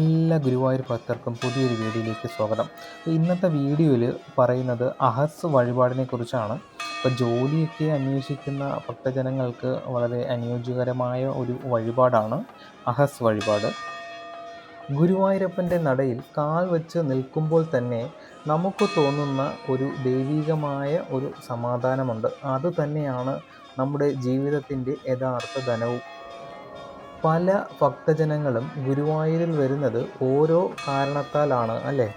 എല്ലാ ഗുരുവായൂർ ഭക്തർക്കും പുതിയൊരു വീഡിയോയിലേക്ക് സ്വാഗതം. ഇന്നത്തെ വീഡിയോയിൽ പറയുന്നത് അഹസ് വഴിപാടിനെ കുറിച്ചാണ്. ഇപ്പോൾ ജോലിയൊക്കെ അന്വേഷിക്കുന്ന ഭക്തജനങ്ങൾക്ക് വളരെ അനുയോജ്യകരമായ ഒരു വഴിപാടാണ് അഹസ് വഴിപാട്. ഗുരുവായൂരപ്പന്റെ നടയിൽ കാൽ വെച്ച് നിൽക്കുമ്പോൾ തന്നെ നമുക്ക് തോന്നുന്ന ഒരു ദൈവികമായ ഒരു സമാധാനമുണ്ട്. അത് തന്നെയാണ് നമ്മുടെ ജീവിതത്തിന്റെ യഥാർത്ഥ ധനവും. പല ഭക്തജനങ്ങളും ഗുരുവായൂരിൽ വരുന്നത് ഓരോ കാരണത്താലാണ് അല്ലേ?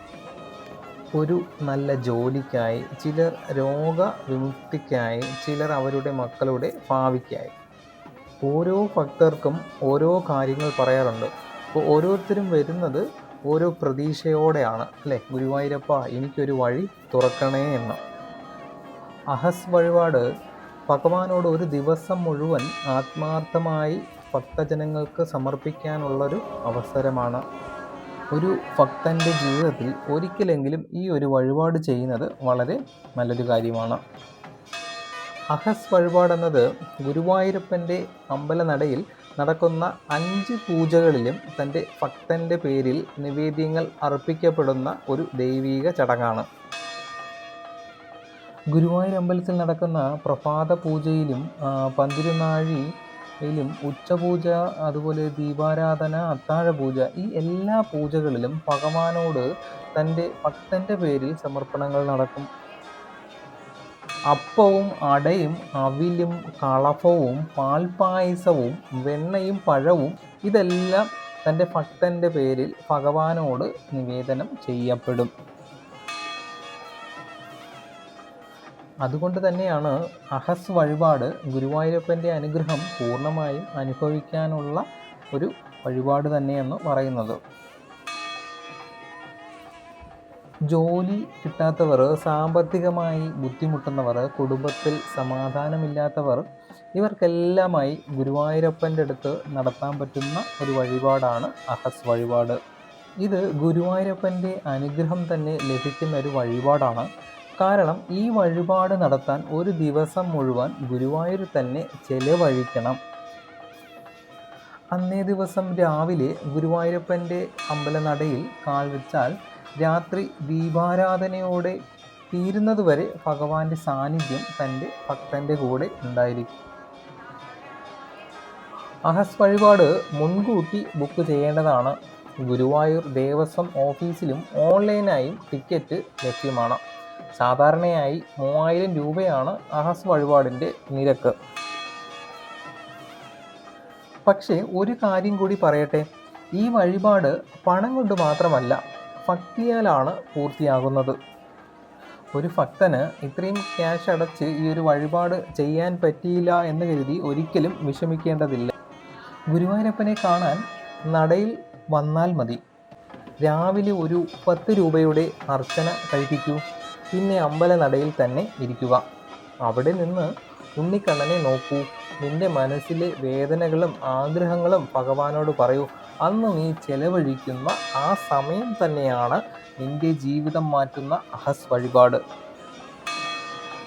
ഒരു നല്ല ജോലിക്കായി ചിലർ രോഗവിമുക്തിക്കായി ചിലർ അവരുടെ മക്കളുടെ ഭാവിക്കായി. ഓരോ ഭക്തർക്കും ഓരോ കാര്യങ്ങൾ പറയാറുണ്ട്. അപ്പോൾ ഓരോരുത്തരും വരുന്നത് ഓരോ പ്രതീക്ഷയോടെയാണ് അല്ലേ? ഗുരുവായൂരപ്പ എനിക്കൊരു വഴി തുറക്കണേ എന്ന്. അഹസ് വഴിപാട് ഭഗവാനോട് ഒരു ദിവസം മുഴുവൻ ആത്മാർത്ഥമായി ഭക്തജനങ്ങൾക്ക് സമർപ്പിക്കാനുള്ളൊരു അവസരമാണ്. ഒരു ഭക്തന്റെ ജീവിതത്തിൽ ഒരിക്കലെങ്കിലും ഈ ഒരു വഴിപാട് ചെയ്യുന്നത് വളരെ നല്ലൊരു കാര്യമാണ്. അഹസ് വഴിപാടെന്നത് ഗുരുവായൂരപ്പന്റെ അമ്പലനടയിൽ നടക്കുന്ന അഞ്ച് പൂജകളിലും തന്റെ ഭക്തന്റെ പേരിൽ നിവേദ്യങ്ങൾ അർപ്പിക്കപ്പെടുന്ന ഒരു ദൈവീക ചടങ്ങാണ്. ഗുരുവായൂർ അമ്പലത്തിൽ നടക്കുന്ന പ്രഭാത പൂജയിലും പന്തിരുനാഴിയിലും ഉച്ചപൂജ അതുപോലെ ദീപാരാധന അത്താഴ പൂജ ഈ എല്ലാ പൂജകളിലും ഭഗവാനോട് തന്റെ ഭക്തന്റെ പേരിൽ സമർപ്പണങ്ങൾ നടക്കും. അപ്പവും അടയും അവിലും കളഭവും പാൽപ്പായസവും വെണ്ണയും പഴവും ഇതെല്ലാം തന്റെ ഭക്തന്റെ പേരിൽ ഭഗവാനോട് നിവേദനം ചെയ്യപ്പെടും. അതുകൊണ്ട് തന്നെയാണ് അഹസ് വഴിപാട് ഗുരുവായൂരപ്പന്റെ അനുഗ്രഹം പൂർണമായും അനുഭവിക്കാനുള്ള ഒരു വഴിപാട് തന്നെയെന്ന് പറയുന്നത്. ജോലി കിട്ടാത്തവർ സാമ്പത്തികമായി ബുദ്ധിമുട്ടുന്നവർ കുടുംബത്തിൽ സമാധാനമില്ലാത്തവർ ഇവർക്കെല്ലാമായി ഗുരുവായൂരപ്പന്റെ അടുത്ത് നടത്താൻ പറ്റുന്ന ഒരു വഴിപാടാണ് അഹസ് വഴിപാട്. ഇത് ഗുരുവായൂരപ്പന്റെ അനുഗ്രഹം തന്നെ ലഭിക്കുന്ന ഒരു വഴിപാടാണ്. കാരണം ഈ വഴിപാട് നടത്താൻ ഒരു ദിവസം മുഴുവൻ ഗുരുവായൂർ തന്നെ ചെലവഴിക്കണം. അന്നേ ദിവസം രാവിലെ ഗുരുവായൂരപ്പന്റെ അമ്പലനടയിൽ കാൽ വെച്ചാൽ രാത്രി ദീപാരാധനയോടെ തീരുന്നതുവരെ ഭഗവാന്റെ സാന്നിധ്യം തന്റെ ഭക്തന്റെ കൂടെ ഉണ്ടായിരിക്കും. അഹസ് വഴിപാട് മുൻകൂട്ടി ബുക്ക് ചെയ്യേണ്ടതാണ്. ഗുരുവായൂർ ദേവസ്വം ഓഫീസിലും ഓൺലൈനായും ടിക്കറ്റ് ലഭ്യമാണ്. സാധാരണയായി മൂവായിരം രൂപയാണ് അഹസ് വഴിപാടിന്റെ നിരക്ക്. പക്ഷേ ഒരു കാര്യം കൂടി പറയട്ടെ. ഈ വഴിപാട് പണം കൊണ്ട് മാത്രമല്ല ഭക്തിയാലാണ് പൂർത്തിയാകുന്നത്. ഒരു ഭക്തന് ഇത്രയും ക്യാഷ് അടച്ച് ഈ ഒരു വഴിപാട് ചെയ്യാൻ പറ്റിയില്ല എന്ന് കരുതി ഒരിക്കലും വിഷമിക്കേണ്ടതില്ല. ഗുരുവായൂരപ്പനെ കാണാൻ നടയിൽ വന്നാൽ മതി. രാവിലെ ഒരു പത്ത് രൂപയുടെ അർച്ചന കഴിപ്പിക്കൂ. പിന്നെ അമ്പലനടയിൽ തന്നെ ഇരിക്കുക. അവിടെ നിന്ന് ഉണ്ണിക്കണ്ണനെ നോക്കൂ. നിന്റെ മനസ്സിലെ വേദനകളും ആഗ്രഹങ്ങളും ഭഗവാനോട് പറയൂ. അന്ന് നീ ചെലവഴിക്കുന്ന ആ സമയം തന്നെയാണ് നിന്റെ ജീവിതം മാറ്റുന്ന അഹസ് വഴിപാട്.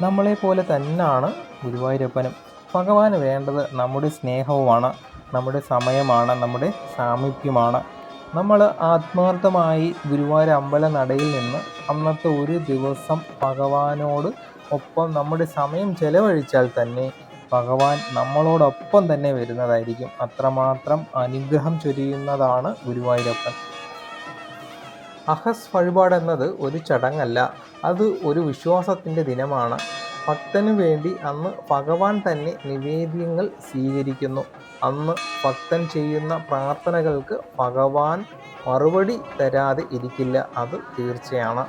നമ്മളെ പോലെ തന്നെയാണ് ഗുരുവായൂരപ്പനും. ഭഗവാന് വേണ്ടത് നമ്മുടെ സ്നേഹവുമാണ് നമ്മുടെ സമയമാണ് നമ്മുടെ സാമീപ്യമാണ്. നമ്മൾ ആത്മാർത്ഥമായി ഗുരുവായൂർ അമ്പല നടയിൽ നിന്ന് അന്നത്തെ ഒരു ദിവസം ഭഗവാനോട് ഒപ്പം നമ്മുടെ സമയം ചെലവഴിച്ചാൽ തന്നെ ഭഗവാൻ നമ്മളോടൊപ്പം തന്നെ വരുന്നതായിരിക്കും. അത്രമാത്രം അനുഗ്രഹം ചൊരിയുന്നതാണ് ഗുരുവായൂരപ്പൻ. അഹസ് വഴിപാട് എന്നത് ഒരു ചടങ്ങല്ല അത് ഒരു വിശ്വാസത്തിന്റെ ദിനമാണ്. ഭക്തന് വേണ്ടി അന്ന് ഭഗവാൻ തന്നെ നിവേദ്യങ്ങൾ സ്വീകരിക്കുന്നു. അന്ന് ഭക്തൻ ചെയ്യുന്ന പ്രാർത്ഥനകൾക്ക് ഭഗവാൻ മറുപടി തരാതെ ഇരിക്കില്ല. അത് തീർച്ചയാണ്.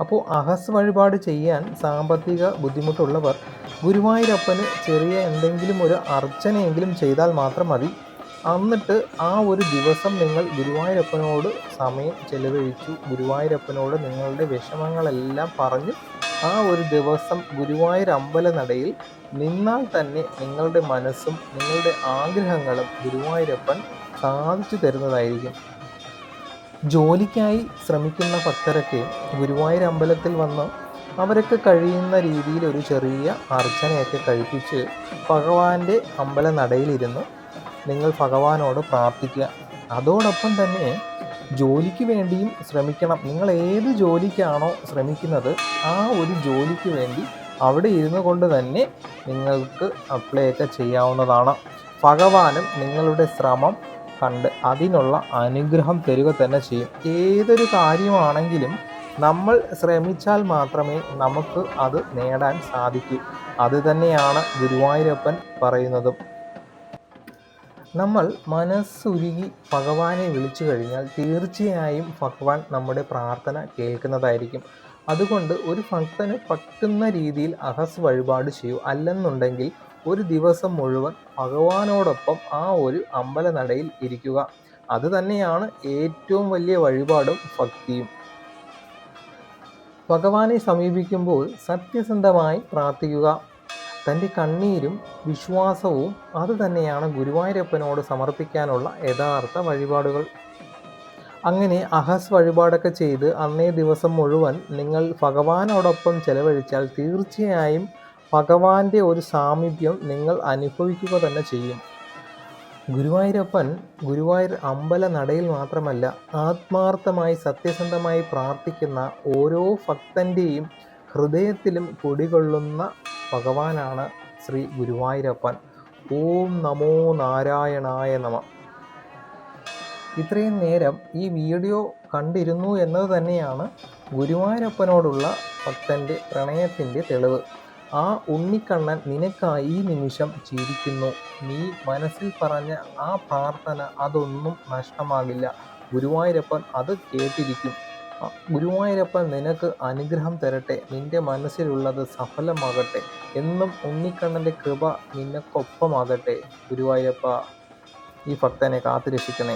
അപ്പോൾ അഹസ് വഴിപാട് ചെയ്യാൻ സാമ്പത്തിക ബുദ്ധിമുട്ടുള്ളവർ ഗുരുവായൂരപ്പന് ചെറിയ എന്തെങ്കിലും ഒരു അർച്ചനയെങ്കിലും ചെയ്താൽ മാത്രം മതി. എന്നിട്ട് ആ ഒരു ദിവസം നിങ്ങൾ ഗുരുവായൂരപ്പനോട് സമയം ചെലവഴിച്ചു. ഗുരുവായൂരപ്പനോട് നിങ്ങളുടെ വിഷമങ്ങളെല്ലാം പറഞ്ഞ് ആ ഒരു ദിവസം ഗുരുവായൂർ അമ്പല നടയിൽ നിന്നാൽ തന്നെ നിങ്ങളുടെ മനസ്സും നിങ്ങളുടെ ആഗ്രഹങ്ങളും ഗുരുവായൂരപ്പൻ സാധിച്ചു തരുന്നതായിരിക്കും. ജോലിക്കായി ശ്രമിക്കുന്ന ഭക്തരൊക്കെ ഗുരുവായൂർ അമ്പലത്തിൽ വന്ന് അവരൊക്കെ കഴിയുന്ന രീതിയിൽ ഒരു ചെറിയ അർച്ചനയൊക്കെ കഴിപ്പിച്ച് ഭഗവാന്റെ അമ്പല നടയിലിരുന്ന് നിങ്ങൾ ഭഗവാനോട് പ്രാർത്ഥിക്കുക. അതോടൊപ്പം തന്നെ ജോലിക്ക് വേണ്ടിയും ശ്രമിക്കണം. നിങ്ങൾ ഏത് ജോലിക്കാണോ ശ്രമിക്കുന്നത് ആ ഒരു ജോലിക്ക് വേണ്ടി അവിടെ ഇരുന്നു കൊണ്ട് തന്നെ നിങ്ങൾക്ക് അപ്ലൈ ഒക്കെ ചെയ്യാവുന്നതാണ്. ഭഗവാനും നിങ്ങളുടെ ശ്രമം കണ്ട് അതിനുള്ള അനുഗ്രഹം തരിക തന്നെ ചെയ്യും. ഏതൊരു കാര്യമാണെങ്കിലും നമ്മൾ ശ്രമിച്ചാൽ മാത്രമേ നമുക്ക് അത് നേടാൻ സാധിക്കൂ. അത് തന്നെയാണ് ഗുരുവായൂരപ്പൻ പറയുന്നതും. നമ്മൾ മനസ്സുരുകി ഭഗവാനെ വിളിച്ചു കഴിഞ്ഞാൽ തീർച്ചയായും ഭഗവാൻ നമ്മുടെ പ്രാർത്ഥന കേൾക്കുന്നതായിരിക്കും. അതുകൊണ്ട് ഒരു ഭക്തന് പറ്റുന്ന രീതിയിൽ അഹസ് വഴിപാട് ചെയ്യൂ. അല്ലെന്നുണ്ടെങ്കിൽ ഒരു ദിവസം മുഴുവൻ ഭഗവാനോടൊപ്പം ആ ഒരു അമ്പലനടയിൽ ഇരിക്കുക. അത് തന്നെയാണ് ഏറ്റവും വലിയ വഴിപാടും ഭക്തിയും. ഭഗവാനെ സമീപിക്കുമ്പോൾ സത്യസന്ധമായി പ്രാർത്ഥിക്കുക. തന്റെ കണ്ണീരും വിശ്വാസവും അതുതന്നെയാണ് ഗുരുവായൂരപ്പനോട് സമർപ്പിക്കാനുള്ള യഥാർത്ഥ വഴിപാടുകൾ. അങ്ങനെ അഹസ് വഴിപാടൊക്കെ ചെയ്ത് അന്നേ ദിവസം മുഴുവൻ നിങ്ങൾ ഭഗവാനോടൊപ്പം ചെലവഴിച്ചാൽ തീർച്ചയായും ഭഗവാന്റെ ഒരു സാമീപ്യം നിങ്ങൾ അനുഭവിക്കുക തന്നെ ചെയ്യും. ഗുരുവായൂരപ്പൻ ഗുരുവായൂർ അമ്പല നടയിൽ മാത്രമല്ല ആത്മാർത്ഥമായി സത്യസന്ധമായി പ്രാർത്ഥിക്കുന്ന ഓരോ ഭക്തന്റെയും ഹൃദയത്തിലും കുടികൊള്ളുന്ന ഭഗവാനാണ് ശ്രീ ഗുരുവായൂരപ്പൻ. ഓം നമോ നാരായണായ നമ. ഇത്രയും നേരം ഈ വീഡിയോ കണ്ടിരുന്നു എന്നത് തന്നെയാണ് ഗുരുവായൂരപ്പനോടുള്ള ഭക്തന്റെ പ്രണയത്തിന്റെ തെളിവ്. ആ ഉണ്ണിക്കണ്ണൻ നിനക്കായി ഈ നിമിഷം ചിരിക്കുന്നു നീ മനസ്സിൽ പറഞ്ഞ ആ പ്രാർത്ഥന അതൊന്നും നഷ്ടമാകില്ല. ഗുരുവായൂരപ്പൻ അത് കേട്ടിരിക്കും. ഗുരുവായൂരപ്പൻ നിനക്ക് അനുഗ്രഹം തരട്ടെ. നിന്റെ മനസ്സിലുള്ളത് സഫലമാകട്ടെ. എന്നും ഉണ്ണിക്കണ്ണന്റെ കൃപ നിനക്കൊപ്പമാകട്ടെ. ഗുരുവായൂരപ്പ ഈ ഭക്തനെ കാത്തുരക്ഷിക്കണേ.